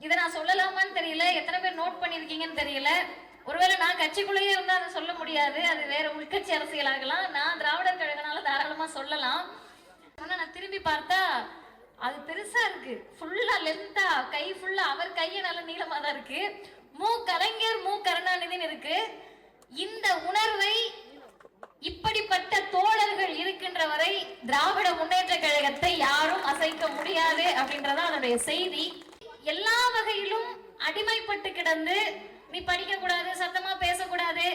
இதை நான் சொல்லலாமான்னு தெரியல. எத்தனை பேர் நோட் பண்ணியிருக்கீங்கன்னு தெரியல. ஒருவேளை நான் கட்சிக்குள்ளேயே இருந்தா அதை சொல்ல முடியாது. அது வேற உள்கட்சி அரசியலாகலாம் நான் திராவிடர் கழகனால தாராளமா சொல்லலாம். ஆனா நான் திரும்பி பார்த்தா அது பெருசா இருக்கு. ஃபுல்லா லென்த்தா கை ஃபுல்லா அவர் கையை நல்ல நீளமா தான் இருக்கு. மு. கலைஞர் மு. கருணாநிதின்னு இருக்கு. இந்த உணர்வை இப்படிப்பட்ட தோழர்கள் இருக்கின்ற வரை திராவிட முன்னேற்ற கழகத்தை யாரும் அசைக்க முடியாது அப்படின்றதான் அதனுடைய செய்தி. எல்லா வகையிலும் அடிமைப்பட்டு கிடந்து நீ படிக்க கூடாது சத்தமா பேசக்கூடாது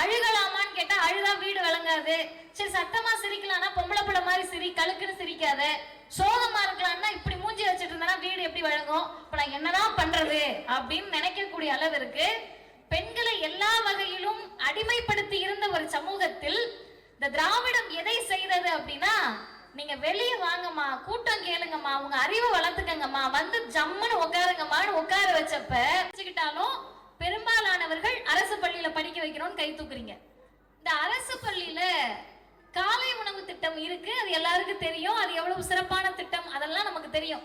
அழுகலாமான்னு கேட்டா அழுதா வீடு விளங்காது. சரி சத்தமா சிரிக்கலாம்னா பொம்பளை பிள்ளை மாதிரி சிரி கழுக்குன்னு சிரிக்காத. சோகமா இருக்கலாம்னா இப்படி மூஞ்சி வச்சுட்டு இருந்தா வீடு எப்படி வழங்கும் இப்ப நான் என்னதான் பண்றது அப்படின்னு நினைக்கக்கூடிய அளவிற்கு பெண்களை எல்லா வகையிலும் அடிமைப்படுத்தி இருந்த ஒரு சமூகத்தில் இந்த திராவிடம் எதை செய்தது அப்படின்னா நீங்க வெளியே வாங்கம்மா கூட்டம் கேளுங்கம்மா உங்க அறிவை வளர்த்துக்கங்கம்மா வந்து ஜம்முன்னு உட்காருங்கம்மான்னு உட்கார வச்சப்ப வச்சுக்கிட்டாலும் பெரும்பாலானவர்கள் அரசு பள்ளியில படிக்க வைக்கிறோம்னு கை தூக்குறீங்க. இந்த அரசு பள்ளியில காலை உணவு திட்டம் இருக்கு அது எல்லாருக்கும் தெரியும் அது எவ்வளவு சிறப்பான திட்டம் அதெல்லாம் நமக்கு தெரியும்.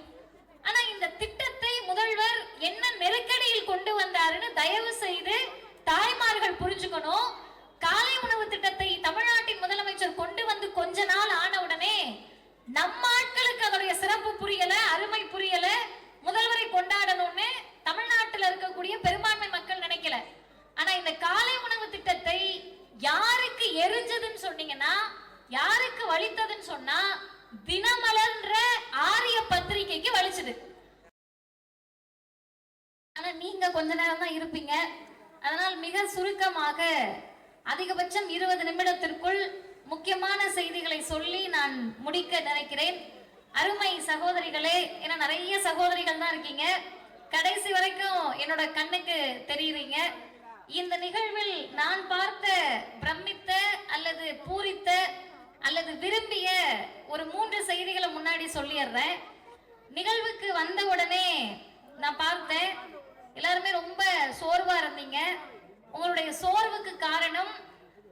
ஆனா இந்த திட்டத்தை முதல்வர் என்ன நெருக்கடியில் கொண்டு வந்தாருன்னு தயவு செய்து தாய்மார்கள் புரிஞ்சுக்கணும். காலை உணவு திட்டத்தை தமிழ்நாட்டின் முதலமைச்சர் கொண்டு வந்து கொஞ்ச நாள் ஆன உடனே நம்ம ஆட்களுக்கு அதோடைய சிறப்பு புரியல அருமை புரியல. முதல்வரை கொண்டாடணும்னு தமிழ்நாட்டில் இருக்கக்கூடிய பெரும்பான்மை மக்கள் நினைக்கல. ஆனா இந்த காலை உணவு திட்டத்தை யாருக்கு எரிஞ்சதுன்னு சொன்னீங்கன்னா யாருக்கு வலித்ததுன்னு சொன்னா தினமலர்ன்ற ஆரிய பத்திரிகைக்கு வலிச்சது. ஆனா நீங்க கொஞ்ச நேரம் தான் இருப்பீங்க. அதனால் மிக சுருக்கமாக அதிகபட்சம் இருபது நிமிடத்திற்குள் முக்கியமான செய்திகளை சொல்லி நான் முடிக்க நினைக்கிறேன். அருமை சகோதரிகளே ஏன்னா நிறைய சகோதரிகள் தான் இருக்கீங்க. கடைசி வரைக்கும் என்னோட கண்ணுக்கு தெரியுறீங்க. இந்த நிகழ்வில் நான் பார்த்த பிரமித்த அல்லது பூரித்த அல்லது விரும்பிய ஒரு மூன்று செய்திகளை முன்னாடி சொல்லிடுறேன். நிகழ்வுக்கு வந்த உடனே நான் பார்த்தேன். எல்லாருமே ரொம்ப சோர்வா இருந்தீங்க. உங்களுடைய சோர்வுக்கு காரணம்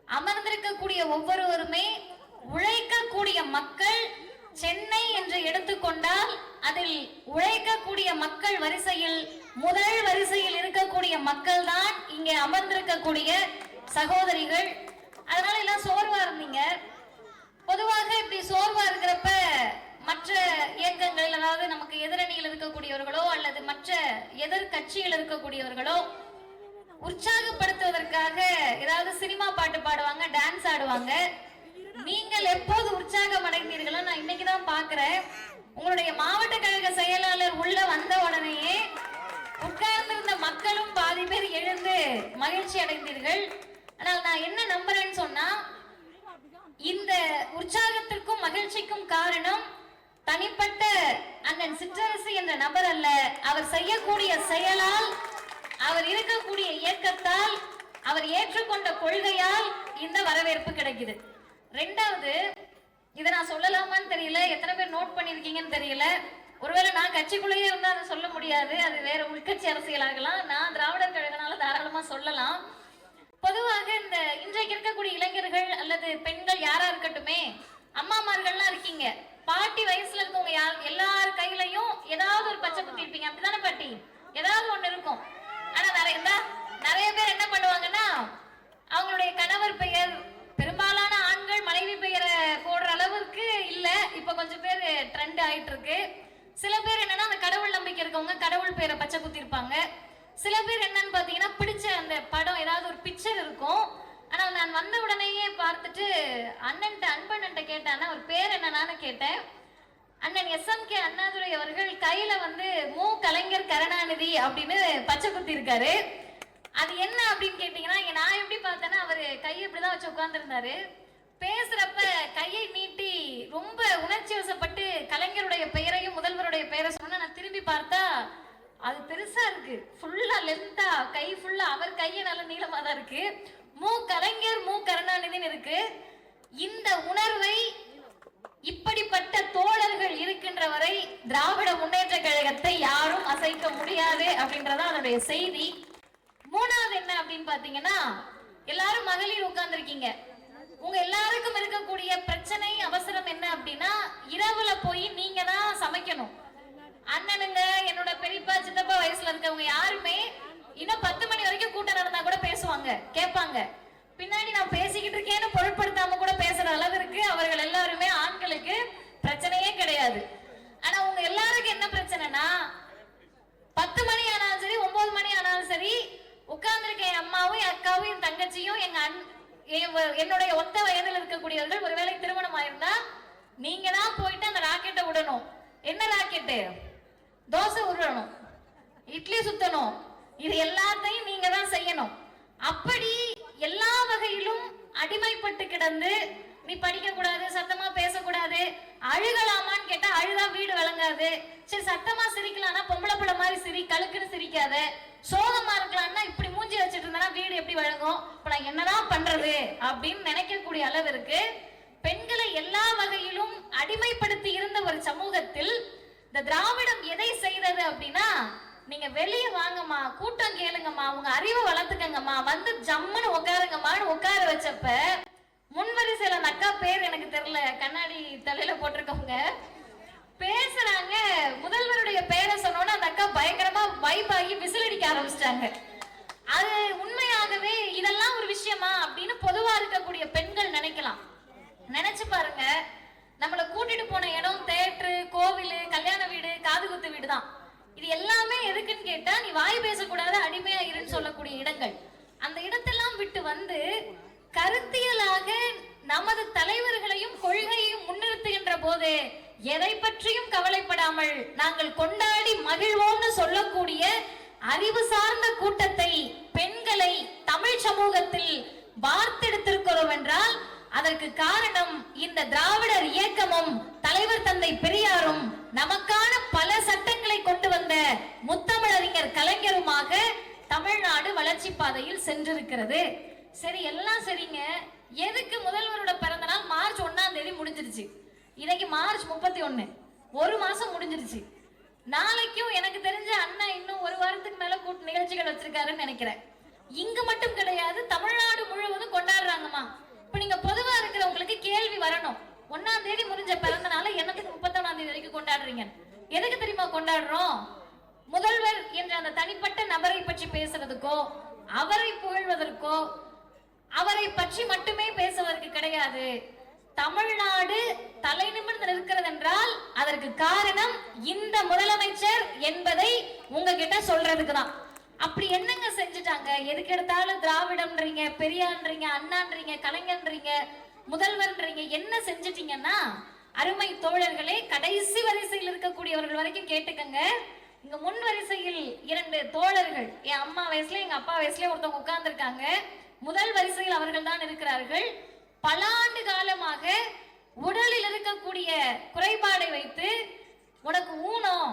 அமர்ந்திருக்கக்கூடிய ஒவ்வொருவருமே உழைக்கக்கூடிய மக்கள் சென்னை என்று எடுத்துக்கொண்டால் அதில் உழைக்கக்கூடிய மக்கள் வரிசையில் முதல் வரிசையில் இருக்கக்கூடிய மக்கள் தான் இங்கே அமர்ந்திருக்கக்கூடிய சகோதரிகள். அதனால எல்லாம் சோர்வா இருந்தீங்க. பொதுவாக இப்படி சோர்வா இருக்கிறப்ப மற்ற இயக்கங்கள் அதாவது நமக்கு எதிரணியில் இருக்கக்கூடியவர்களோ அல்லது மற்ற எதிர்கட்சியில் இருக்கக்கூடியவர்களோ உற்சாகப்படுத்துவதற்காக ஏதாவது சினிமா பாட்டு பாடுவாங்க டான்ஸ் ஆடுவாங்க. நீங்கள் எப்போது உற்சாகம் அடைந்தீர்களோ நான் இன்னைக்கு தான் பார்க்கிறேன் உங்களுடைய மாவட்ட கழக செயலாளர் உள்ள வந்த உடனேயே உட்கார்ந்திருந்த மக்களும் பாதி பேர் எழுந்து மகிழ்ச்சி அடைந்தீர்கள். ஆனால் நான் என்ன நம்புறேன்னு சொன்னா இந்த உற்சாகத்திற்கும் மகிழ்ச்சிக்கும் காரணம் தனிப்பட்ட அண்ணன் சிற்றரசு என்ற நபர் அல்ல. அவர் செய்யக்கூடிய செயலால் அவர் இருக்கக்கூடிய இயக்கத்தால் அவர் ஏற்றுக்கொண்ட கொள்கையால் இந்த வரவேற்பு கிடைக்குது. ரெண்டாவது இதை நான் சொல்லலாமான்னு தெரியல. எத்தனை பேர் நோட் பண்ணியிருக்கீங்கன்னு தெரியல. ஒருவேளை நான் கட்சிக்குள்ளேயே இருந்தா அதை சொல்ல முடியாது. அது வேற உள்கட்சி அரசியலாகலாம் நான் திராவிடர் கழகனால தாராளமா சொல்லலாம். பொதுவாக இந்த இன்றைக்கு இருக்கக்கூடிய இளைஞர்கள் அல்லது பெண்கள் யாரா இருக்கட்டுமே அம்மாமார்கள்லாம் இருக்கீங்க. பாட்டி வயசுல இருக்கவங்க யார்? எல்லார் கையிலையும் ஏதாவது ஒரு பச்சை குத்தி இருப்பீங்க. அப்படிதானே பாட்டி? ஏதாவது ஒண்ணு இருக்கும். ஆனா நிறைய என்ன? நிறைய பேர் என்ன பண்ணுவாங்கன்னா அவங்களுடைய கணவர் பெயர் பெரும்பாலான ஆண்கள் மனைவி பெயரை போடுற அளவுக்கு இல்ல. இப்ப கொஞ்சம் பேர் ட்ரெண்ட் ஆயிட்டு இருக்கு சில பேர் என்னன்னா அந்த கடவுள் நம்பிக்கை இருக்கவங்க கடவுள் பேரை பச்சை குத்திருப்பாங்க சில பேர் என்னன்னு பாத்தீங்கன்னா பிடிச்ச அந்த படம் ஏதாவது ஒரு பிக்சர் இருக்கும். ஆனா நான் வந்த உடனேயே பார்த்துட்டு அண்ணன்ட்ட அன்பண்ணன்ட்ட கேட்டேன் அவர் பேர் என்னன்னு கேட்டேன். எஸ்எம்கே அவர்கள் கையில வந்து மு கலைஞர் கருணாநிதி அப்படின்னு பச்சை குத்தி இருக்காரு அது என்ன அப்படின்னு கேட்டீங்கன்னா நான் எப்படி பார்த்தேன்னா அவர் கையை இப்படிதான் வச்சு உட்கார்ந்துருந்தாரு. பேசுறப்ப கையை நீட்டி ரொம்ப உணர்ச்சி வசப்பட்டு கலைஞருடைய பெயரையும் முதல்வருடைய பெயரை சொன்னா நான் திரும்பி பார்த்தா அது பெருசா இருக்கு. ஃபுல்லா லென்த்தா கை ஃபுல்லா அவர் கையை நல்ல நீளமா தான் இருக்கு. மு கலைஞர் மு கருணாநிதின்னு இருக்கு. இந்த உணர்வை அப்படிப்பட்ட தோழர்கள் இருக்கின்ற வரை திராவிட முன்னேற்ற கழகத்தை யாரும் அசைக்க முடியாது அப்படின்றதான் அதனுடைய செய்தி. மூணாவது என்ன அப்படின்னு பாத்தீங்கன்னா எல்லாரும் மகளிர் உட்கார்ந்துருக்கீங்க. உங்க எல்லாருக்கும் இருக்கக்கூடிய பிரச்சனை அவசரம் என்ன அப்படின்னா இரவுல போய் நீங்க தான் சமைக்கணும். அண்ணனுங்க என்னோட பெரியப்பா சித்தப்பா வயசுல இருக்கவங்க யாருமே இன்னும் பத்து மணி வரைக்கும் கூட்டம் நடந்தா கூட பேசுவாங்க கேட்பாங்க. பின்னாடி நான் பேசிக்கிட்டு இருக்கேன்னு பொருட்படுத்தாம கூட பேசுற அளவிற்கு அவர்கள் எல்லாருமே கிடையாது ஆனா உங்க எல்லாருக்கும் என்ன பிரச்சனைனா பத்து மணி ஆனாலும் சரி ஒன்பது மணி ஆனாலும் சரி உட்கார்ந்துருக்க என் அம்மாவும் என் அக்காவும் என் தங்கச்சியும் எங்க அண் என்னுடைய ஒத்த வயதில் இருக்கக்கூடியவர்கள் ஒருவேளை திருமணம் ஆயிருந்தா நீங்க தான் போயிட்டு அந்த ராக்கெட்டை விடணும் என்ன ராக்கெட்டு? தோசை உருடணும் இட்லி சுத்தணும். இது எல்லாத்தையும் நீங்க தான் செய்யணும். அப்படி எல்லா வகையிலும் அடிமைப்பட்டு கிடந்து நீ படிக்க கூடாது சத்தமா பேசக்கூடாது. அழுகலாமான்னு கேட்டா அழுதா வீடு விளங்காது. சரி சத்தமா சிரிக்கலாம்னா பொம்பளை பிள்ளை மாதிரி சிரி கழுக்குன்னு சிரிக்காத. சோகமா இருக்கலாம்னா இப்படி மூஞ்சி வச்சுட்டு இருந்தா வீடு எப்படி வழங்கும் இப்ப நான் என்னதான் பண்றது அப்படின்னு நினைக்கக்கூடிய அளவிற்கு பெண்களை எல்லா வகையிலும் அடிமைப்படுத்தி இருந்த ஒரு சமூகத்தில் இந்த திராவிடம் எதை செய்தது அப்படின்னா நீங்க வெளியே வாங்கம்மா கூட்டம் கேளுங்கம்மா உங்க அறிவை வளர்த்துக்கங்கம்மா வந்து ஜம்முன்னு உட்காருங்கம்மான்னு உட்கார வச்சப்ப முன்வரிசையில் அந்த அக்கா பேர் எனக்கு தெரியல. கண்ணாடி தலையில போட்டிருக்கவங்க. பேசுறாங்க. முதல்வருடைய பேரை சொன்னோன்னு அந்த அக்கா பயங்கரமா வைப் ஆகி விசில் அடிக்க ஆரம்பிச்சிட்டாங்க. அது உண்மையாகவே இதெல்லாம் ஒரு விஷயமா அப்படின்னு பொதுவா இருக்கக்கூடிய பெண்கள் நினைக்கலாம். நினைச்சு பாருங்க. நம்மளை கூட்டிட்டு போன இடம் தேட்டரு கோவில் கல்யாண வீடு காது குத்து வீடு தான். இது எல்லாமே எதுக்குன்னு கேட்டா நீ வாய் பேசக்கூடாது அடிமையா இருன்னு சொல்லக்கூடிய இடங்கள். அந்த இடத்தெல்லாம் விட்டு வந்து கருத்தியலாக நமது தலைவர்களையும் கொள்கையையும் முன்னிறுத்துகின்ற போது எதை பற்றியும் கவலைப்படாமல் நாங்கள் கொண்டாடி மகிழ்வோம்னு சொல்லக்கூடிய அறிவு சார்ந்த கூட்டத்தை பெண்களை தமிழ் சமூகத்தில் வார்த்தெடுத்திருக்கிறோம் என்றால் அதற்கு காரணம் இந்த திராவிடர் இயக்கமும் தலைவர் தந்தை பெரியாரும் நமக்கான பல சட்டங்களை கொண்டு வந்த முத்தமிழறிஞர் கலைஞருமாக தமிழ்நாடு வளர்ச்சி பாதையில் சென்றிருக்கிறது. சரி எல்லாம் சரிங்க. எதுக்கு முதல்வரோட பிறந்த நாள் மார்ச் ஒன்னாம் தேதி முடிஞ்சிருச்சு? இன்னைக்கு மார்ச் முப்பத்தி ஒன்னு ஒரு மாசம் முடிஞ்சிருச்சு. நாளைக்கும் எனக்கு தெரிஞ்ச அண்ணன் இன்னும் ஒரு வாரத்துக்கு மேல கூட்டு நிகழ்ச்சிகள் வச்சிருக்காருன்னு நினைக்கிறேன். இங்க மட்டும் கிடையாது தமிழ்நாடு முழுவதும் கொண்டாடுறாங்கம்மா. இப்ப நீங்க பொதுவா இருக்கிறவங்களுக்கு கேள்வி வரணும். ஒன்னாம் தேதி முடிஞ்ச பிறந்த நாள் என்னத்துக்கு முப்பத்தொன்னாம் தேதி வரைக்கும் கொண்டாடுறீங்க? எதுக்கு தெரியுமா கொண்டாடுறோம்? முதல்வர் என்ற அந்த தனிப்பட்ட நபரை பற்றி பேசுறதுக்கோ அவரை புகழ்வதற்கோ அவரை பற்றி மட்டுமே பேசுவதற்கு கிடையாது. தமிழ்நாடு தலை நிமிர்ந்து நிற்கிறது என்றால் அதற்கு காரணம் இந்த முதலமைச்சர் என்பதை உங்ககிட்ட சொல்றதுக்கு தான் அப்படி என்னங்க செஞ்சுட்டாங்க? எதுக்கு எடுத்தாலும் திராவிடம்ன்றீங்க பெரியான்றீங்க அண்ணான்றீங்க கலைஞன்றீங்க முதல்வர்ன்றீங்க என்ன செஞ்சிட்டீங்கன்னா அருமை தோழர்களே கடைசி வரிசையில் இருக்கக்கூடியவர்கள் வரைக்கும் கேட்டுக்கங்க. இங்க முன் வரிசையில் இரண்டு தோழர்கள் என் அம்மா வயசுல எங்க அப்பா வயசுல ஒருத்தவங்க உட்கார்ந்துருக்காங்க. முதல் வரிசையில் அவர்கள் தான் இருக்கிறார்கள். பல ஆண்டு காலமாக உடலில் இருக்கக்கூடிய குறைபாடை வைத்து உனக்கு ஊனம்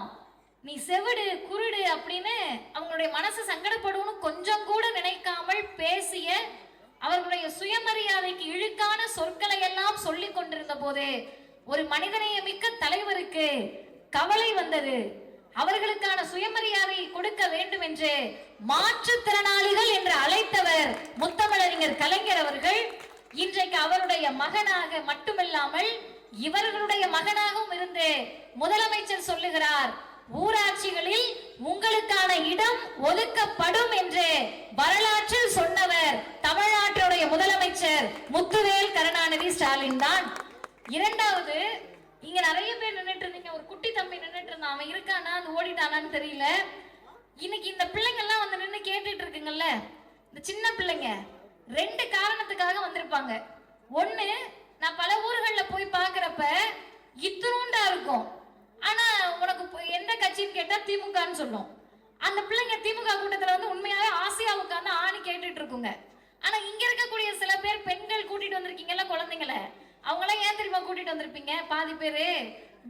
நீ செவிடு குருடு அப்படின்னு அவங்களுடைய மனசு சங்கடப்படும்னு கொஞ்சம் கூட நினைக்காமல் பேசிய அவர்களுடைய சுயமரியாதைக்கு இழுக்கான சொற்களை எல்லாம் சொல்லி கொண்டிருந்த போது ஒரு மனிதநேய மிக்க தலைவருக்கு கவலை வந்தது. அவர்களுக்கான சுயமரியாதையை கொடுக்க வேண்டும் என்று மாற்றுத்திறனாளிகள் என்று அழைத்தவர் முத்தமிழறிஞர் கலைஞர் அவர்கள். இன்றைக்கு அவருடைய மகனாக மட்டுமில்லாமல் இவர்களுடைய மகனாகவும் இருந்து முதலமைச்சர் சொல்லுகிறார் ஊராட்சிகளில் உங்களுக்கான இடம் ஒதுக்கப்படும் என்று வரலாற்றில் சொன்னவர் தமிழ்நாட்டுடைய முதலமைச்சர் முத்துவேல் கருணாநிதி ஸ்டாலின் தான். இரண்டாவது இங்க நிறைய பேர் நின்றுட்டு இருந்தீங்க. ஒரு குட்டி தம்பி நின்றுட்டு இருந்தான். அவன் இருக்கானா? அது ஓடிட்டானான்னு தெரியல. இன்னைக்கு இந்த பிள்ளைங்க எல்லாம் வந்து நின்று கேட்டுட்டு இருக்குங்கல்ல இந்த சின்ன பிள்ளைங்க ரெண்டு காரணத்துக்காக வந்திருப்பாங்க. ஒண்ணு நான் பல ஊர்களில் போய் பார்க்குறப்ப இத்தினூண்டா இருக்கும். ஆனா உனக்கு எந்த கட்சின்னு கேட்டா திமுகன்னு சொல்லும். அந்த பிள்ளைங்க திமுக கூட்டத்துல வந்து உண்மையாவே ஆசையா உட்காந்து ஆணி கேட்டுட்டு இருக்குங்க. ஆனா இங்க இருக்கக்கூடிய சில பேர் பெண்கள் கூட்டிட்டு வந்திருக்கீங்கல்ல குழந்தைங்கள அவங்களாம் ஏன் தெரியுமா கூட்டிட்டு வந்திருப்பீங்க? பாதி பேரு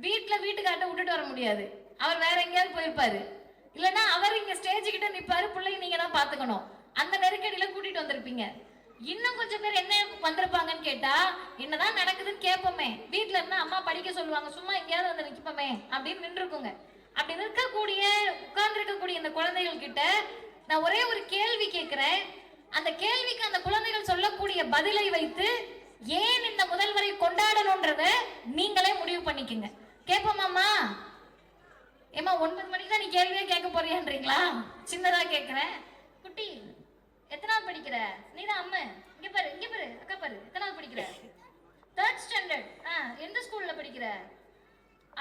வீட்டுல வீட்டுக்காட்ட விட்டுட்டு வர முடியாது. அவர் வேற எங்கேயாவது போயிருப்பாரு. இல்லனா அவர் இங்க ஸ்டேஜ் கிட்ட நிப்பாரு பிள்ளைங்க நீங்க தான் பாத்துக்கணும். அந்த நெருக்கடியில கூட்டிட்டு வந்திருப்பீங்க. இன்னும் கொஞ்சம் பேர் என்ன வந்திருப்பாங்கன்னு கேட்டா என்னதான் நடக்குதுன்னு கேட்போமே. வீட்டுல இருந்தா அம்மா படிக்க சொல்லுவாங்க சும்மா எங்கேயாவது வந்து நிற்போமே அப்படின்னு நின்றுக்குங்க. அப்படி நிற்கக்கூடிய உட்கார்ந்து இருக்கக்கூடிய இந்த குழந்தைகள் கிட்ட நான் ஒரே ஒரு கேள்வி கேட்கிறேன். அந்த கேள்விக்கு அந்த குழந்தைகள் சொல்லக்கூடிய பதிலை வைத்து ஏன் இந்த முதல்வரை கொண்டாடணும்ன்றத நீங்களே முடிவு பண்ணிக்கங்க. கேட்போமாம்மா ஏமா ஒன்பது மணிக்கு தான் நீ கேள்வியே கேட்க போறியான்றீங்களா? சின்னதா கேட்குறேன் குட்டி எத்தனாவது படிக்கிற? நீதான் அம்மா. இங்க பாரு இங்க பாரு அக்கா பாரு எத்தனாவது படிக்கிற? தேர்ட் ஸ்டாண்டர்ட் ஆ எந்த ஸ்கூல்ல படிக்கிற?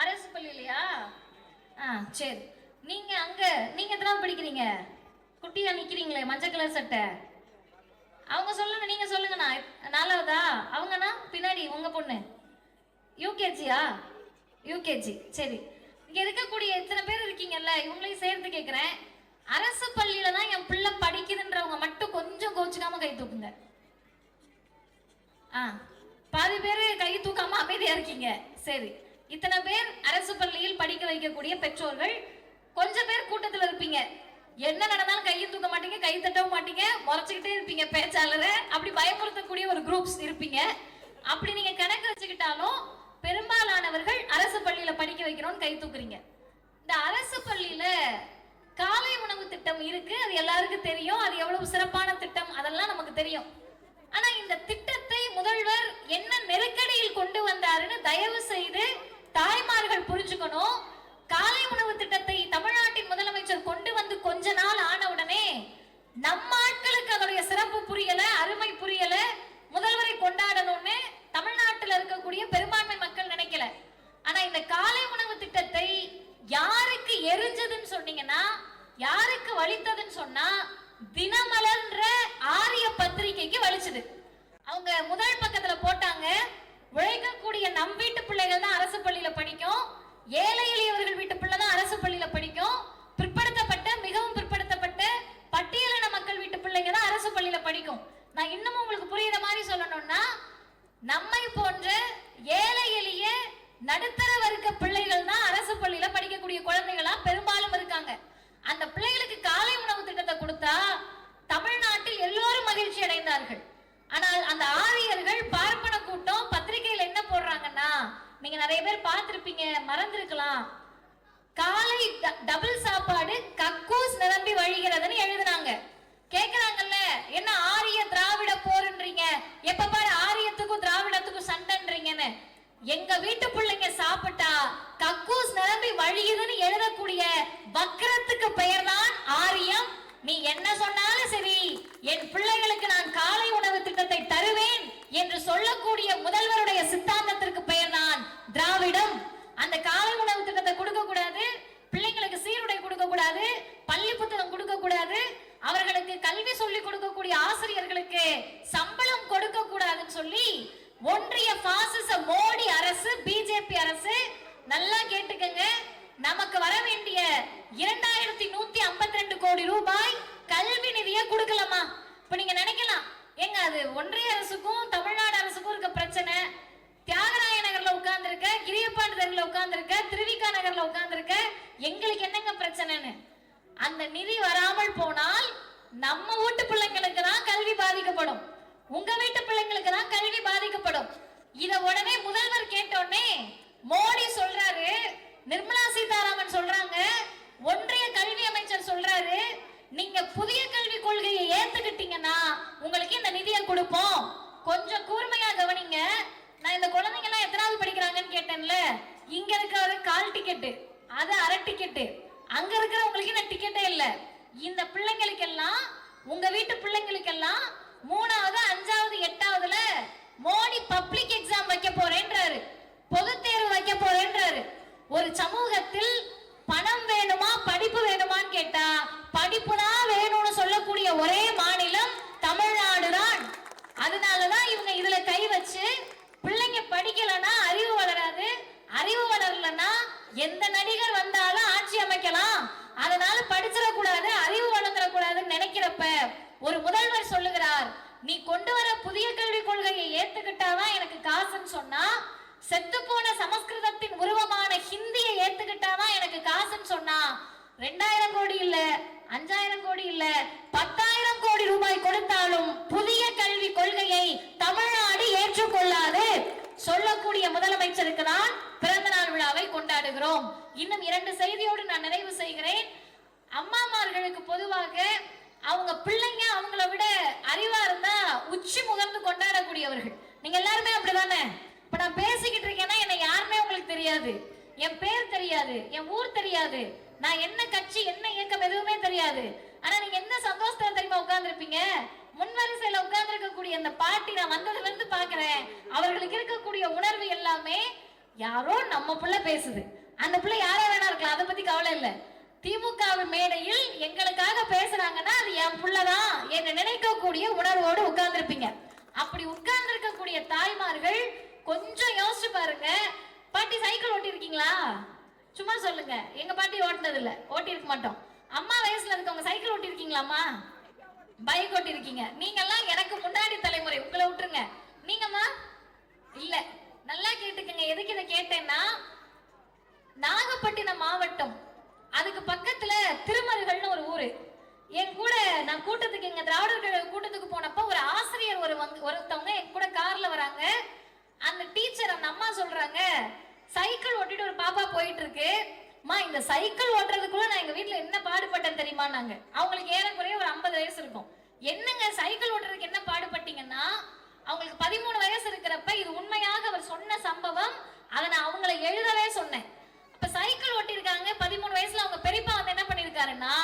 அரசு பள்ளியிலையா? ஆ சரி. நீங்க அங்க நீங்க எத்தனாவது படிக்கிறீங்க? குட்டியா நிக்கிறீங்களே மஞ்சள் கலர் சட்டை. அவங்க சொல்லுங்க நீங்க சொல்லுங்கண்ணா நாலாவதா? அவங்கண்ணா பின்னாடி உங்க பொண்ணு. யூகேஜியா யூகேஜி சரி. இங்க இருக்கக்கூடிய இத்தனை பேர் இருக்கீங்கல்ல இவங்களையும் சேர்த்து கேட்குறேன் அரசு பள்ளியில தான் என் பிள்ளை படிக்குதுன்றவங்க மட்டும் கொஞ்சம் கோச்சுக்காம கை தூக்குங்க. ஆ பாதி பேர் கை தூக்காம அமைதியா இருக்கீங்க. சரி. இத்தனை பேர் அரசு பள்ளியில் படிக்க வைக்கக்கூடிய பெற்றோர்கள் கொஞ்சம் பேர் கூட்டத்தில் இருப்பீங்க. என்ன நடந்தாலும் கையும் தூக்க மாட்டீங்க கை தட்டவும் மாட்டீங்க முறைச்சிக்கிட்டே இருப்பீங்க பேச்சாளரை. அப்படி பயமுறுத்தக்கூடிய ஒரு குரூப்ஸ் இருப்பீங்க. அப்படி நீங்க கணக்கு வச்சுக்கிட்டாலும் பெரும்பாலானவர்கள் அரசு பள்ளியில படிக்க வைக்கிறோம்னு கை தூக்குறீங்க. இந்த அரசு பள்ளியில காலை உணவு திட்டம் இருக்கு அது எல்லாருக்கும் தெரியும். அது எவ்வளவு சிறப்பான திட்டம் அதெல்லாம் நமக்கு தெரியும். ஆனா இந்த திட்டத்தை முதல்வர் என்ன நெருக்கடியில் கொண்டு வந்தாருன்னு தயவு செய்து தாய்மார்கள் புரிஞ்சுக்கணும் காலை உணவு திட்டத்தை தமிழ்நாட்டின் முதலமைச்சர் கொண்டு வந்து கொஞ்ச நாள் ஆன உடனே நம்ம ஆட்களுக்கு அதோடைய சிறப்பு புரியல அருமை புரியல முதல்வரை கொண்டாடணும்னு தமிழ்நாட்டில் இருக்கக்கூடிய பெரும்பான்மை மக்கள் நினைக்கல ஆனா இந்த காலை உணவு திட்டத்தை யாருக்கு எரிஞ்சதுன்னு சொன்னீங்கன்னா யாருக்கு வலித்ததுன்னு சொன்னா தினமலர்ன்ற ஆரிய பத்திரிகைக்கு வலிச்சது அவங்க முதல் பக்கத்துல போட்டாங்க உழைக்கக்கூடிய நம் வீட்டு பிள்ளைகள் தான் அரசு பள்ளியில படிக்கும் ஏழை எளியவர்கள் வீட்டு பிள்ளை தான் அரசு பள்ளியில படிக்கும் பிற்படுத்தப்பட்ட மிகவும் பிற்படுத்தப்பட்ட பட்டியலின மக்கள் வீட்டு பிள்ளைங்க தான் அரசு பள்ளியில படிக்கும் நான் இன்னமும் உங்களுக்கு புரியுற மாதிரி சொல்லணும்னா நம்மை போன்ற ஏழை எளிய நடுத்தர வர்க்க பிள்ளைகள் தான் அரசு பள்ளியில படிக்கக்கூடிய குழந்தைகளா பெரும்பாலும் இருக்காங்க. அந்த பிள்ளைகளுக்கு காலை உணவு திட்டத்தை கொடுத்தா தமிழ்நாட்டில் எல்லோரும் மகிழ்ச்சி அடைந்தார்கள். ஆனால் அந்த ஆரியர்கள் பார்ப்பன கூட்டம் பத்திரிகையில் என்ன போடுறாங்கன்னா நீங்க நிறைய பேர் பார்த்திருப்பீங்க மறந்துருக்கலாம். காலை டபுள் சாப்பாடு கக்கூஸ் நிரம்பி வழிகிறதுன்னு எழுதுனாங்க. கேக்குறாங்கல்ல? என்ன ஆரிய திராவிட போருன்றீங்க? எப்ப பாரு ஆரியத்துக்கும் திராவிடத்துக்கும் சண்டைன்றீங்கன்னு. எங்க வீட்டு பிள்ளைங்க சாப்பிட்டா கக்கூஸ் நிரம்பி வழியுதுன்னு எழுதக்கூடிய வக்கரத்துக்கு பெயர்தான் ஆரியம். நீ என்ன சொன்னாலும் சரி என் பிள்ளைகளுக்கு நான் காலை உணவு திட்டத்தை தருவேன் என்று சொல்லக்கூடிய முதல்வர் சித்தாந்தத்திற்கு பெயர்தான் திராவிடம் அந்த காலை உணவு திட்டத்தை கொடுக்க கூடாது பிள்ளைங்களுக்கு சீருடை கொடுக்க கூடாது பள்ளி புத்தகம் கொடுக்க கூடாது அவர்களுக்கு கல்வி சொல்லி கொடுக்கக்கூடிய ஆசிரியர்களுக்கு சம்பளம் கொடுக்க கூடாதுன்னு சொல்லி ஒன்றிய பாசிச மோடி அரசு பிஜேபி அரசு நல்லா கேட்டுக்கங்க நமக்கு வர வேண்டிய இரண்டாயிரத்தி நூத்தி ஐம்பத்தி ரெண்டு கோடி ரூபாய் கல்வி நிதியை கொடுக்கலாமா இப்ப நீங்க நினைக்கலாம் ஏங்க அது ஒன்றிய அரசுக்கும் தமிழ்நாடு அரசுக்கும் இருக்க பிரச்சனை தியாகராய நகர்ல உட்கார்ந்திருக்க கிரியப்பாண்டு தெருல உட்கார்ந்திருக்க திருவிக்கா நகர்ல உட்கார்ந்திருக்க எங்களுக்கு என்னங்க பிரச்சனைன்னு அந்த நிதி வராமல் போனால் நம்ம வீட்டு பிள்ளைங்களுக்கு தான் கல்வி பாதிக்கப்படும். உங்க வீட்டு பிள்ளைங்களுக்கு தான் கல்வி பாதிக்கப்படும். இத உடனே முதல்வர் கேட்டோடனே மோடி சொல்றாரு நிர்மலா சீதாராமன் சொல்றாங்க ஒன்றிய கல்வி அமைச்சர் சொல்றாரு நீங்க புதிய கல்விக் கொள்கையை ஏத்துக்கிட்டீங்கன்னா உங்களுக்கு இந்த நிதியை கொடுப்போம். கொஞ்சம் கூர்மையா கவனிங்க. நான் இந்த குழந்தைங்க எல்லாம் எத்தனாவது படிக்கிறாங்கன்னு கேட்டேன்ல இங்க இருக்கிறது கால் டிக்கெட்டு அது அரை டிக்கெட்டு. அங்க இருக்கிறவங்களுக்கு இந்த டிக்கெட்டே இல்ல. இந்த பிள்ளைங்களுக்கெல்லாம் உங்க வீட்டு பிள்ளைங்களுக்கெல்லாம் மூணாவது அஞ்சாவது எட்டாவதுல மோடி பப்ளிக் எக்ஸாம் வைக்க போறேன்றாரு. பொது தேர்வு வைக்க போறேன்றாரு. ஒரு சமூகத்தில் பணம் வேணுமா படிப்பு வேணுமான்னு கேட்டா படிப்பு தான் வேணும்னு சொல்லக்கூடிய ஒரே மாநிலம் தமிழ்நாடு தான் அதனாலதான் இவங்க இதுல கை வச்சு பிள்ளைங்க படிக்கலன்னா அறிவு வளராது. அறிவு வளரலன்னா எந்த ஒரு முதல்வர் சொல்லுகிறார் நீ கொண்டு வர புதிய கல்விக் கொள்கையை ஏத்துக்கிட்டாதான் எனக்கு காசுன்னு சொன்னா செத்து போன சமஸ்கிருதத்தின் உருவமான ஹிந்தியை ஏத்துக்கிட்டாதான் எனக்கு காசுன்னு சொன்னா ரெண்டாயிரம் கோடி இல்ல அஞ்சாயிரம் கோடி இல்ல பத்தாயிரம் கோடி ரூபாய் கொடுத்தாலும் புதிய கல்வி கொள்கையை தமிழ்நாடு ஏற்றுக்கொள்ளாது. சொல்லக்கூடிய முதலமைச்சருக்கு தான் பிறந்த நாள் விழாவை கொண்டாடுகிறோம். இன்னும் இரண்டு செய்தியோடு நான் நிறைவு செய்கிறேன். அம்மாமார்களுக்கு பொதுவாக அவங்க பிள்ளைங்க அவங்கள விட அறிவா இருந்தா உச்சி முகர்ந்து கொண்டாடக்கூடியவர்கள். நீங்க எல்லாருமே அப்படிதானே? இப்ப நான் பேசிக்கிட்டு இருக்கேன்னா என்னை யாருமே உங்களுக்கு தெரியாது. என் பேர் தெரியாது என் ஊர் தெரியாது நான் என்ன கட்சி என்ன இயக்கம் எதுவுமே தெரியாது. ஆனா நீங்க என்ன சந்தோஷத்துல தெரியுமா உட்கார்ந்துருப்பீங்க? முன்வரிசையில உட்கார்ந்து இருக்கக்கூடிய அந்த பாட்டி நான் வந்ததுல இருந்து பாக்குறேன் அவர்களுக்கு இருக்கக்கூடிய உணர்வு எல்லாமே யாரோ நம்ம பிள்ளை பேசுது. அந்த பிள்ளை யாரா வேணா இருக்கலாம் அதை பத்தி கவலை இல்லை. திமுக மேடையில் எங்களுக்காக பேசுறாங்கன்னா அது என் புள்ளதான் என்று நினைக்கக்கூடிய உணர்வோடு உட்கார்ந்துருப்பீங்க. அப்படி உட்கார்ந்துருக்கக்கூடிய தாய்மார்கள் கொஞ்சம் யோசிச்சு பாருங்க. பாட்டி சைக்கிள் ஓட்டியிருக்கீங்களா? சும்மா சொல்லுங்க. எங்க பாட்டி ஓட்டினது இல்ல ஓட்டிருக்க மாட்டோம். அம்மா வயசுல இருக்கவங்க சைக்கிள் ஓட்டியிருக்கீங்களாம்மா? பைக் ஓட்டிருக்கீங்க நீங்கெல்லாம் எனக்கு முன்னாடி தலைமுறை. உங்களை விட்டுருங்க. நீங்கம்மா? இல்ல. நல்லா கேட்டுக்கங்க. எதுக்கு இதை கேட்டேன்னா நாகப்பட்டினம் மாவட்டம் அதுக்கு பக்கத்துல திருமருகல்னு ஒரு ஊரு. என் கூட நான் கூட்டத்துக்கு எங்க திராவிடர் கழக கூட்டத்துக்கு போனப்ப ஒரு ஆசிரியர் ஒரு வந்து ஒருத்தவங்க என் கூட கார்ல வராங்க. அந்த டீச்சர் அந்த அம்மா சொல்றாங்க சைக்கிள் ஓட்டிட்டு ஒரு பாப்பா போயிட்டு இருக்கு அம்மா இந்த சைக்கிள் ஓட்டுறதுக்குள்ள நான் எங்க வீட்டுல என்ன பாடுபட்டேன் தெரியுமா நாங்க அவங்களுக்கு ஏறக்குறைய ஒரு 50 வயசு இருக்கும். என்னங்க சைக்கிள் ஓட்டுறதுக்கு என்ன பாடுபட்டீங்கன்னா அவங்களுக்கு பதிமூணு வயசு இருக்கிறப்ப இது உண்மையாக அவர் சொன்ன சம்பவம். அதை நான் அவங்கள எழுதவே சொன்னேன். சைக்கிள் ஓட்டிருக்காங்க பதிமூணு வயசுல அவங்க பெரியப்பா வந்து என்ன பண்ணிருக்காருன்னா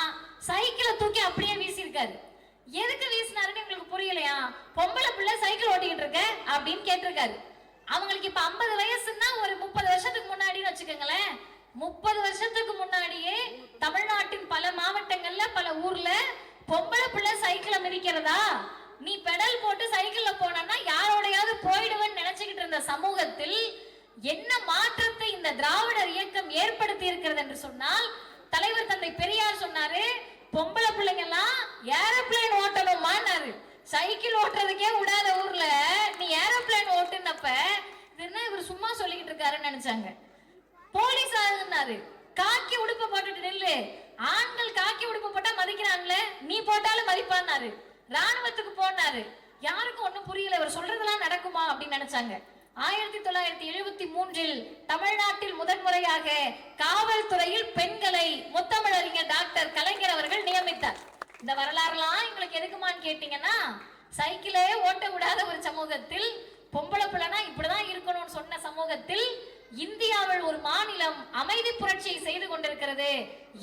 சைக்கிளை தூக்கி அப்படியே வீசியிருக்காரு. எதுக்கு வீசினாருன்னு உங்களுக்கு புரியலையா? பொம்பளை பிள்ளை சைக்கிள் ஓட்டிக்கிட்டு இருக்க அப்படின்னு கேட்டிருக்காரு. அவங்களுக்கு இப்ப 50 வயசுன்னா ஒரு முப்பது வருஷத்துக்கு முன்னாடின்னு வச்சுக்கோங்களேன். முப்பது வருஷத்துக்கு முன்னாடியே தமிழ்நாட்டின் பல மாவட்டங்கள்ல பல ஊர்ல பொம்பளை பிள்ளை சைக்கிளை மிதிக்கிறதா? நீ பெடல் போட்டு சைக்கிள்ல போனா யாரோடையாவது போயிடுவேன்னு நினைச்சுக்கிட்டு இருந்த சமூகத்தில் என்ன மாற்றத்தை இந்த திராவிடர் இயக்கம் ஏற்படுத்தி இருக்கிறது என்று சொன்னால் தலைவர் தந்தை பெரியார் சொன்னாரு பொம்பளை பிள்ளைங்க எல்லாம் ஏரோப்ளேன் ஓட்டணுமான்னாரு சைக்கிள் ஓட்டுறதுக்கே விடாத ஊர்ல நீ ஏரோப்ளேன் ஓட்டுனப்ப என்ன இவர் சும்மா சொல்லிக்கிட்டு இருக்காருன்னு நினைச்சாங்க. போலீஸ் ஆகுனாரு காக்கி உடுப்பு போட்டுட்டு நில்லு. ஆண்கள் காக்கி உடுப்பு போட்டா மதிக்கிறாங்களே நீ போட்டாலும் மதிப்பான்னாரு. ராணுவத்துக்கு போனாரு. யாருக்கும் ஒண்ணும் புரியல இவர் சொல்றதெல்லாம் நடக்குமா அப்படின்னு நினைச்சாங்க. ஆயிரத்தி தொள்ளாயிரத்தி எழுபத்தி மூன்றில் தமிழ்நாட்டில் முதன்முறையாக காவல்துறையில் பெண்களை முத்தமிழறிஞர் டாக்டர் கலைஞர் அவர்கள் நியமித்தார். இந்த வரலாறுலாம் எங்களுக்கு எதுக்குமான்னு கேட்டீங்கன்னா சைக்கிளே ஓட்ட விடாத ஒரு சமூகத்தில் பொம்பளை பிள்ளைனா இப்படிதான் இருக்கணும்னு சொன்ன சமூகத்தில் இந்தியாவில் ஒரு மாநிலம் அமைதி புரட்சியை செய்து கொண்டிருக்கிறது.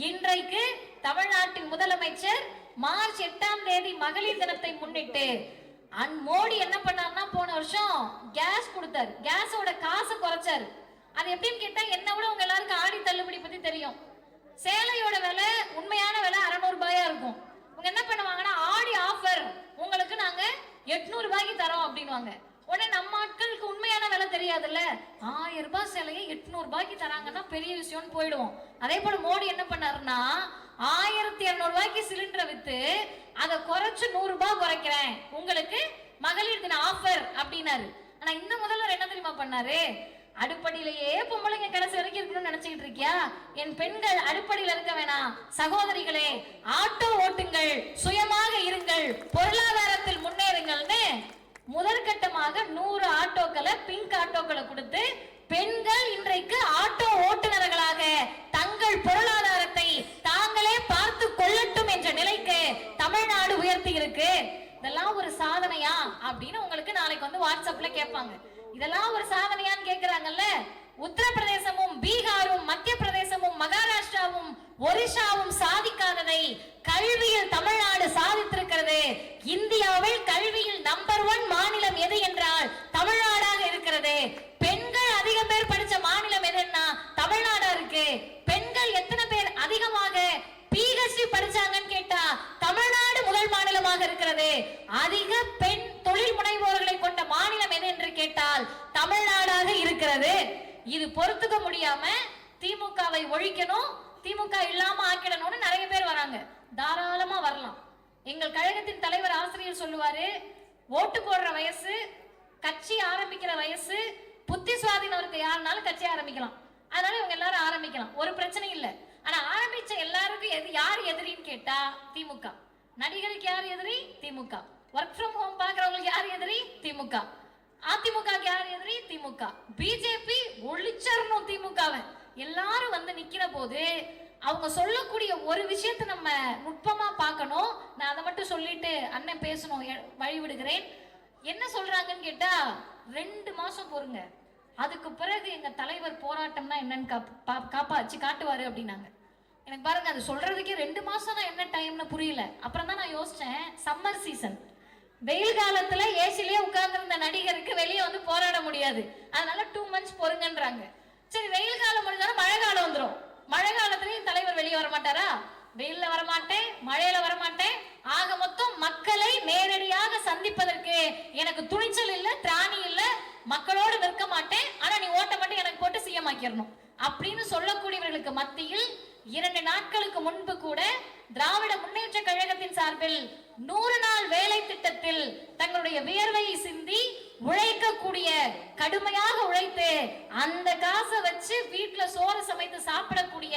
இன்றைக்கு தமிழ்நாட்டின் முதலமைச்சர் மார்ச் எட்டாம் தேதி மகளிர் தினத்தை முன்னிட்டு அண்ட் மோடி என்ன பண்ணாருன்னா போன வருஷம் கேஸ் கொடுத்தாரு. கேஸோட காசை குறைச்சாரு. அது எப்படின்னு கேட்டா என்ன விட உங்க எல்லாருக்கும் ஆடி தள்ளுபடி பத்தி தெரியும். சேலையோட விலை உண்மையான விலை அறநூறு ரூபாயா இருக்கும். இவங்க என்ன பண்ணுவாங்கன்னா ஆடி ஆஃபர் உங்களுக்கு நாங்க எட்நூறு ரூபாய்க்கு தரோம் அப்படின்வாங்க உடனே நம்ம ஆட்களுக்கு உண்மையான விலை தெரியாதுல்ல? ஆயிரம் ரூபாய் சேலையை எட்நூறு ரூபாய்க்கு தராங்கன்னா பெரிய விஷயம்னு போயிடுவோம். அதே போல மோடி என்ன பண்ணாருன்னா ஆயிரத்தி இரநூறு ரூபாய்க்கு சிலிண்டரை வித்து அதை குறைச்சு நூறு ரூபாய் குறைக்கிறேன். உங்களுக்கு மகளிர் தின ஆஃபர் அப்படின்னாரு. ஆனா இந்த முதல்வர் என்ன தெரியுமா பண்ணாரு? அடுப்படியிலேயே பொம்பளைங்க கடைசி வரைக்கும் இருக்கணும்னு நினைச்சுக்கிட்டு இருக்கியா? என் பெண்கள் அடுப்படியில் இருக்க வேணாம். சகோதரிகளே ஆட்டோ ஓட்டுங்கள் சுயமாக இருங்கள் பொருளாதாரத்தில் முன்னேறுங்கள்னு முதற்கட்டமாக நூறு ஆட்டோக்களை பிங்க் ஆட்டோக்களை கொடுத்து பெண்கள் இன்றைக்கு ஆட்டோ ஓட்டுநர்களாக தங்கள் பொருளாதாரத்தை கொள்ளட்டும் என்ற நிலைக்கு தமிழ்நாடு உயர்த்தி இருக்கு இதெல்லாம் ஒரு சாதனையா? அப்படின்னு உங்களுக்கு நாளைக்கு வந்து வாட்ஸ்அப்ல கேட்பாங்க. இதெல்லாம் ஒரு சாதனையான்னு கேக்குறாங்கல்ல? உத்தரப்பிரதேசமும் பீகாரும் மத்திய பிரதேசமும் மகாராஷ்டிராவும் ஒரிசாவும் சாதிக்காததை கல்வியில் தமிழ்நாடு சாதித்திருக்கிறது. இந்தியாவில் கல்வியில் நம்பர் ஒன் மாநிலம் எது என்றால் தமிழ்நாடாக இருக்கிறது பெண்கள் அதிக பேர் படிச்ச மாநிலம் எதுன்னா தமிழ்நாடா இருக்கு பெண்கள் எத்தனை பேர் அதிகமாக பிஹெச்டி படிச்சாங்கன்னு கேட்டா தமிழ்நாடு முதல் மாநிலமாக இருக்கிறது அதிக பெண் தொழில் முனைவோர்களை கொண்ட மாநிலம் எது என்று கேட்டால் தமிழ்நாடாக இருக்கிறது இது பொறுத்துக்க முடியாம திமுகவை ஒழிக்கணும் திமுக இல்லாம ஆக்கிடணும்னு நிறைய பேர் வராங்க தாராளமா வரலாம் எங்கள் கழகத்தின் தலைவர் ஆசிரியர் சொல்லுவாரு ஓட்டு போடுற வயசு கட்சி ஆரம்பிக்கிற வயசு புத்தி சுவாதீனம் இருக்க யாருனாலும் கட்சி ஆரம்பிக்கலாம். அதனால இவங்க எல்லாரும் ஆரம்பிக்கலாம். ஒரு பிரச்சனை இல்லை. ஆனா ஆரம்பிச்ச எல்லாருக்கும் எது யார் எதிரின்னு கேட்டா திமுக. நடிகருக்கு யார் எதிரி? திமுக. ஒர்க் ஃப்ரம் ஹோம் பாக்குறவங்களுக்கு யார் எதிரி? திமுக. அதிமுக யார் எதிரி? திமுக. பிஜேபி ஒழிச்சரணும் திமுகவை. எல்லாரும் வந்து நிக்கிற போது அவங்க சொல்லக்கூடிய ஒரு விஷயத்தை நம்ம நுட்பமா பார்க்கணும். நான் அதை மட்டும் சொல்லிட்டு அண்ணன் பேசணும். எ- வழி விடுகிறேன் என்ன சொல்றாங்கன்னு கேட்டா ரெண்டு மாசம் பொறுங்க. அதுக்கு பிறகு எங்க தலைவர் போராட்டம்னா என்னன்னு காப்- பா- காப்பாச்சு காட்டுவாரு அப்படின்னாங்க. எனக்கு பாருங்க அது சொல்றதுக்கே ரெண்டு மாசம் என்ன டைம்னு புரியல. அப்புறம் தான் நான் யோசிச்சேன் சம்மர் சீசன். வெயில் காலத்துல ஏசிலேயே உட்கார்ந்துருந்த நடிகருக்கு வெளியே வந்து போராட முடியாது. அதனால டூ மந்த்ஸ் பொறுங்கன்றாங்க. சரி வெயில் காலம் முடிஞ்சாலும் மழை காலம் வந்துடும் மழை காலத்துலயும் தலைவர் வெளியே வர மாட்டாரா வெயில்ல வரமாட்டேன் மழையில வரமாட்டேன். ஆக மொத்தம் மக்களை நேரடியாக சந்திப்பதற்கு எனக்கு துணிச்சல் இல்ல திராணி இல்ல மக்களோடு நிற்க மாட்டேன். ஆனா நீ ஓட்ட மட்டும் எனக்கு போட்டு சிஎம் ஆக்கிடணும் அப்படின்னு சொல்லக்கூடியவர்களுக்கு மத்தியில் இரண்டு நாட்களுக்கு முன்பு கூட திராவிட முன்னேற்ற கழகத்தின் சார்பில் நூறு நாள் வேலை திட்டத்தில் தங்களுடைய வியர்வையை சிந்தி உழைக்கக்கூடிய கடுமையாக உழைத்து அந்த காசை வச்சு வீட்டுல சோறு சமைத்து சாப்பிடக்கூடிய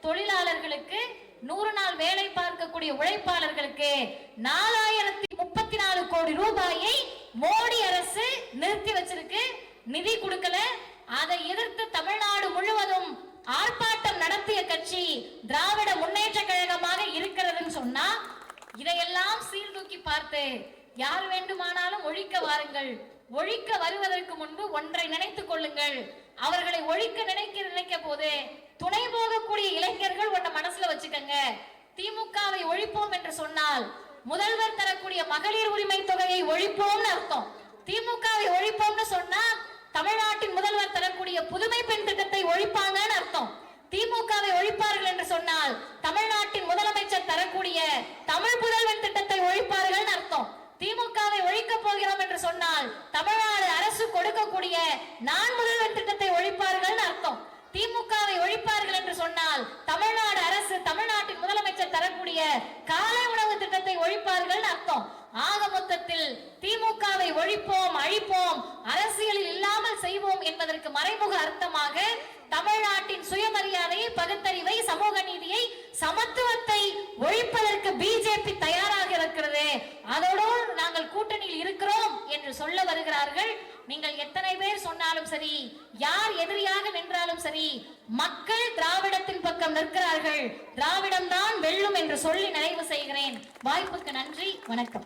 தொழிலாளர்களுக்கு நூறு நாள் வேலை பார்க்கக்கூடிய உழைப்பாளர்களுக்கு நாலாயிரத்தி முப்பத்தி நாலு கோடி ரூபாயை மோடி அரசு நிறுத்தி வச்சிருக்கு. நிதி கொடுக்கல. அதை எதிர்த்து தமிழ்நாடு முழுவதும் ஆர்ப்பாட்டம் நடத்திய கட்சி திராவிட முன்னேற்ற கழகமாக இருக்கிறதுன்னு சொன்னா இதையெல்லாம் சீர்தூக்கி பார்த்து. யார் வேண்டுமானாலும் ஒழிக்க வாருங்கள். ஒழிக்க வருவதற்கு முன்பு ஒன்றை நினைத்துக் கொள்ளுங்கள். அவர்களை ஒழிக்க நினைக்க நினைக்க போது துணை போகக்கூடிய இளைஞர்கள் ஒன்ன மனசுல வச்சுக்கங்க. திமுகவை ஒழிப்போம் என்று சொன்னால் முதல்வர் தரக்கூடிய மகளிர் உரிமை தொகையை ஒழிப்போம்னு அர்த்தம். திமுகவை ஒழிப்போம்னு சொன்னா தமிழ்நாட்டின் முதல்வர் தரக்கூடிய புதுமை பெண் திட்டத்தை ஒழிப்பாங்கன்னு அர்த்தம். திமுகவை ஒழிப்பார்கள் என்று சொன்னால் தமிழ்நாட்டின் முதலமைச்சர் தரக்கூடிய தமிழ் புதல்வன் திட்டத்தை ஒழிப்பார்கள் அர்த்தம். திமுகவை ஒழிக்க போகிறோம் என்று சொன்னால் தமிழ்நாடு அரசு கொடுக்கக்கூடிய நான் முதல்வன் திட்டத்தை ஒழிப்பார்கள் அர்த்தம் திமுகவை ஒழிப்பார்கள் என்று சொன்னால் தமிழ்நாடு அரசு தமிழ்நாட்டின் முதலமைச்சர் தரக்கூடிய காலை உணவு திட்டத்தை ஒழிப்பார்கள் அர்த்தம் ஆக மொத்தத்தில் திமுகவை ஒழிப்போம் அழிப்போம் அரசியலில் இல்லாமல் செய்வோம் என்பதற்கு மறைமுக அர்த்தமாக தமிழ்நாட்டின் சுயமரியாதையை பகுத்தறிவை சமூக நீதியை சமத்துவத்தை ஒழிப்பதற்கு பிஜேபி தயாராக இருக்கிறது அதோடு நாங்கள் கூட்டணியில் இருக்கிறோம் என்று சொல்ல வருகிறார்கள் நீங்கள் எத்தனை பேர் சொன்னாலும் சரி யார் எதிரியாக நின்றாலும் சரி மக்கள் திராவிடத்தின் பக்கம் நிற்கிறார்கள். திராவிடம் தான் வெல்லும் என்று சொல்லி நிறைவு செய்கிறேன். வாய்ப்புக்கு நன்றி. வணக்கம்.